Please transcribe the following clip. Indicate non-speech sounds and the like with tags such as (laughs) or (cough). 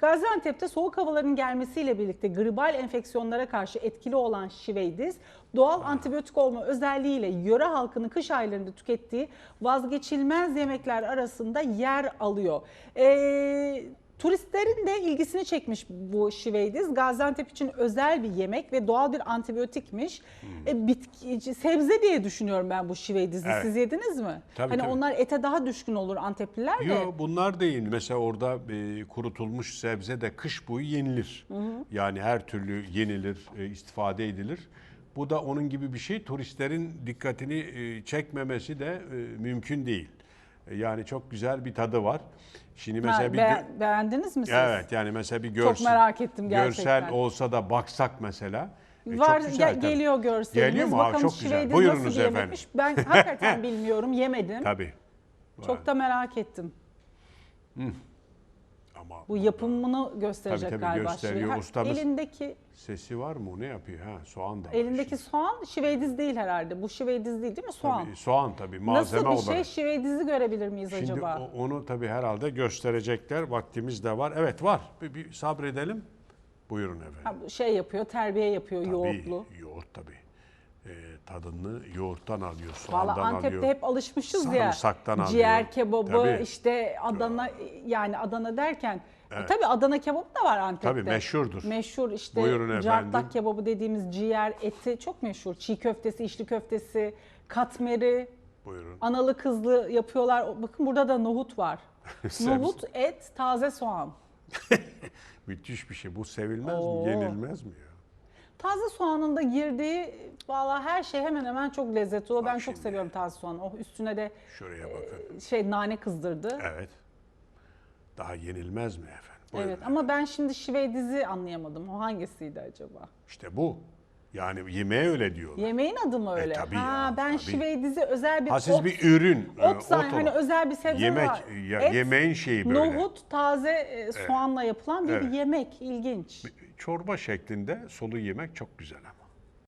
Gaziantep'te soğuk havaların gelmesiyle birlikte gribal enfeksiyonlara karşı etkili olan şiveydiz, doğal antibiyotik olma özelliğiyle yöre halkının kış aylarında tükettiği vazgeçilmez yemekler arasında yer alıyor. Ee, Turistlerin de ilgisini çekmiş bu şiveydiz. Gaziantep için özel bir yemek ve doğal bir antibiyotikmiş. E, bitki, sebze diye düşünüyorum ben bu şiveydizi. Evet. Siz yediniz mi? Tabii, hani tabii. onlar ete daha düşkün olur Antepliler de. Yok bunlar değil. Mesela orada e, kurutulmuş sebze de kış boyu yenilir. Yani her türlü yenilir, e, istifade edilir. Bu da onun gibi bir şey. Turistlerin dikkatini e, çekmemesi de e, mümkün değil. E, yani çok güzel bir tadı var. Şimdi mesela Ha, bir be- beğendiniz mi siz? Evet yani mesela bir görsel, merak ettim gerçekten. görsel olsa da baksak mesela. e, çok Var güzel ge- tabii. geliyor görseliniz. Geliyor mu? Aa, Bakalım çok güzel. Buyurunuz nasıl efendim. yemekmiş. Ben (laughs) hakikaten bilmiyorum, yemedim. Tabii. Çok da merak ettim. Ama Bu yapımını gösterecek tabii, galiba. gösteriyor. Ha, Ustamız- Elindeki sesi var mı? O ne yapıyor? Ha, soğan da var. elindeki soğan şiveydiz değil herhalde. Bu şiveydiz değil değil mi? Soğan. Tabii, soğan tabii malzeme Nasıl bir olarak. şey şiveydizi görebilir miyiz Şimdi acaba? o- onu tabii herhalde gösterecekler. Vaktimiz de var. Evet var. Bir, bir sabredelim. Buyurun efendim. Ha, şey yapıyor, terbiye yapıyor Tabii, yoğurtlu. Yoğurt tabii. Tadını yoğurttan alıyor, soğandan Valla Antep'te alıyor. hep alışmışız ya. Sarımsaktan alıyor. Ciğer kebabı, Tabii. işte Adana yani Adana derken e, tabii Adana kebabı da var Antep'te. Tabii, meşhurdur. Meşhur işte Buyurun efendim. cartlak kebabı dediğimiz ciğer eti çok meşhur. Çiğ köftesi, içli köftesi, katmeri, Buyurun. analı kızlı yapıyorlar. Bakın burada da nohut var. (laughs) Nohut, et, taze soğan. (laughs) Müthiş bir şey. Bu sevilmez Oo. mi? Yenilmez mi ya? Taze soğanın da girdiği valla her şey hemen hemen çok lezzetli oluyor. Ben çok şimdi. seviyorum taze soğanı. Oh üstüne de Şuraya bakın. şey nane kızdırdı. Evet. Daha yenilmez mi efendim? Buyurun Evet efendim. ama ben şimdi şiveydizi anlayamadım. O hangisiydi acaba? İşte bu. Yani yemeğe öyle diyorlar. Yemeğin adı mı öyle? E, tabii ha ya, ben tabii. şiveydizi özel bir Ha siz ot, bir ürün. e, ot hani özel bir sebze Yemek, var. ya, Et, yemeğin şeyi böyle. Nohut, taze e, soğanla yapılan bir Evet. yemek. İlginç. Çorba şeklinde sulu yemek çok güzel ama.